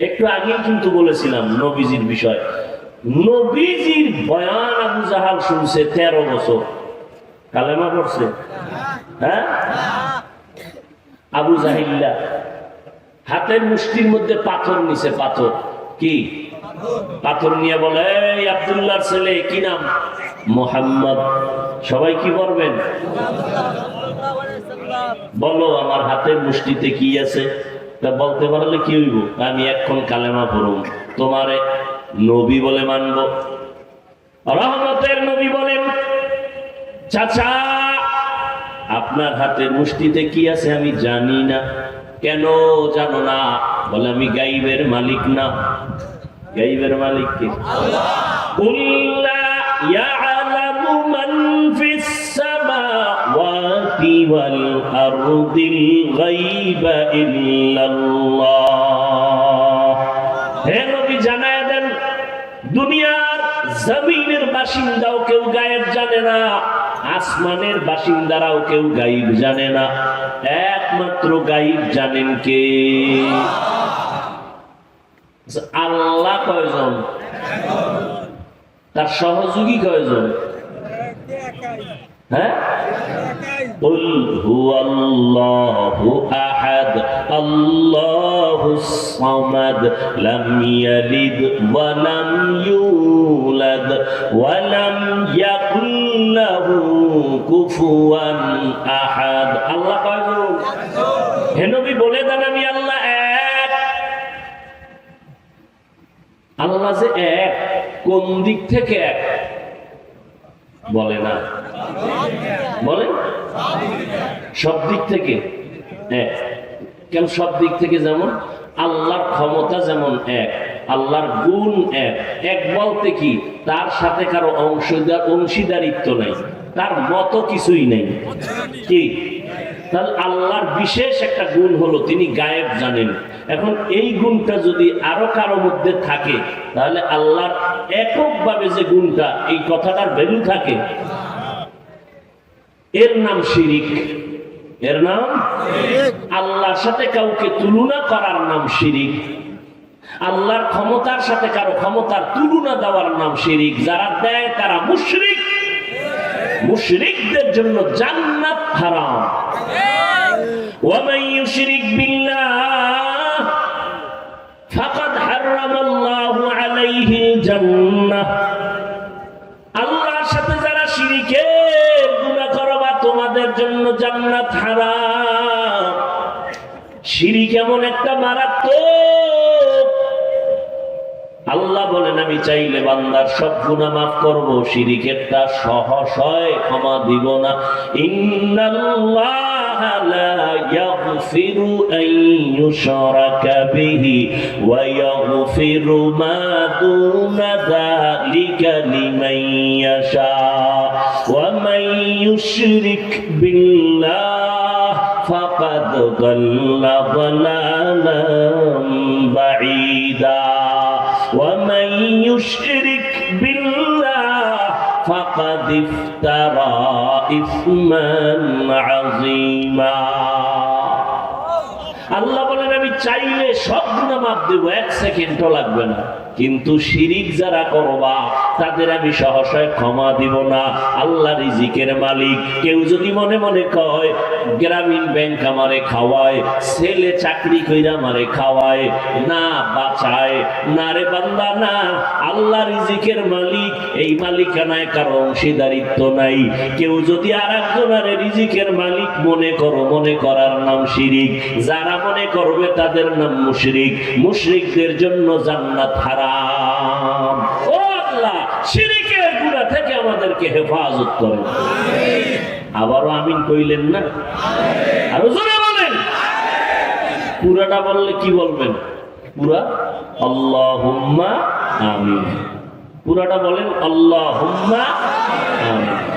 একটু আগে কিন্তু বলেছিলাম নবীজির বিষয়। নবীজির বয়ান আবু জাহাল শুনছে তেরো বছর। কালেমা পড়ছে? হ্যাঁ? আবু জাহিল্লা, হাতের মুষ্টির মধ্যে পাথর নিছে, পাথর। কি? পাথর নিয়ে বলে, এই ছেলে, কি নাম? মোহাম্মদ। সবাই কি করবেন বলো, আমার হাতের মুষ্টিতে কি আছে? বলতে পারলে কি হইব? আমি এখন কালেমা পড়ুম। তোমারে নবী বলে মানব। রহমতের নবী বলেন, চাচা, আপনার হাতের মুষ্টিতে কি আছে আমি জানি না। কেন জানো না? বলে, আমি গাইবের মালিক না। গাইবের মালিক কে? قل হে নবী জানায় দেন দুনিয়ার জমিনের বাসিন্দাও কেউ গায়েব জানে না আসমানের বাসিন্দারাও কেউ গাইব জানে না একমাত্র গাইব জানেন কে আল্লাহ কয়জন তার সহযোগী কয়জন হ্যাঁ قل هو الله أحد الله الصمد لم يلد ولم يولد ولم يكن له كفوا أحد الله কয়জন হে নবী বলে দেন আমি আল্লাহ এক আল্লাহ যে এক কোন দিক থেকে এক বলে না বলে সব দিক থেকে এক কেন? সব দিক থেকে যেমন, আল্লাহর ক্ষমতা যেমন এক, আল্লাহর গুণ এক। এক বলতে কি? তার সাথে কারও অংশীদার অংশীদারিত্ব নাই, তার মতো কিছুই নেই। কি? তাহলে আল্লাহর বিশেষ একটা গুণ হলো তিনি গায়েব জানেন। এখন এই গুণটা যদি আরও কারও মধ্যে থাকে, তাহলে আল্লাহর এককভাবে যে গুণটা, এই কথাটার ভ্যালু থাকে। এর নাম শিরিক। এর নাম আল্লাহর সাথে কাউকে তুলনা করার নাম শিরিক আল্লাহর ক্ষমতার সাথে কারো ক্ষমতার তুলনা দেওয়ার নাম শিরিক যারা দেয় তারা মুশরিক মুশরিকদের জন্য জান্নাত হারাম ومن يشرك بالله فقد حرم الله عليه الجنة জন্য জান্নাত হারাম। শিরিক এমন একটা মারাত্মক। আল্লাহ বলেন, আমি চাইলে বান্দার সব গুনাহ মাফ করব শিরিকেরটা সহসয় ক্ষমা দিব না। ইন্নাল্লাহ ইউশরাকা বিহি ওয়া ইয়াগফিরু মা দুনা যালিকা লিমান ইয়াশা। ওয়া মান يشرك بالله فقد ضل ضلالا بعيدا. ومن يشرك بالله فقد افترى اثما عظيما. আল্লাহ বলেন, আমি চাইলে সব গুণা মাপ দেবো, এক সেকেন্ডও লাগবে না। কিন্তু শিরিক যারা করবা, তাদের আমি সহসায় ক্ষমা দিব না। আল্লাহ রিজিকের মালিক। কেউ যদি মনে মনে কয়, গ্রামীণ ব্যাংক আমারে খাওয়ায়, ছেলে চাকরি কইরা আমারে খাওয়ায়, না বাঁচায়, না রে বান্দা, না। আল্লাহ রিজিকের মালিক, এই মালিকানায় কারও অংশীদারিত্ব নাই। কেউ যদি আর একজনের রিজিকের মালিক মনে করো, মনে করার নাম শিরিক। যারা মনে করবে তাদের নাম মুশরিক। মুশরিকদের জন্য জান্নাত হারাম। ও আল্লাহ, শিরিকের গুণা থেকে আমাদেরকে হেফাজত করে। আবারও আমিন কইলেন না? আরও জোরে বলেন। পুরাটা বললে কি বলবেন? পুরা? আল্লাহুম্মা আমিন। পুরাটা বলেন, আল্লাহুম্মা আমিন।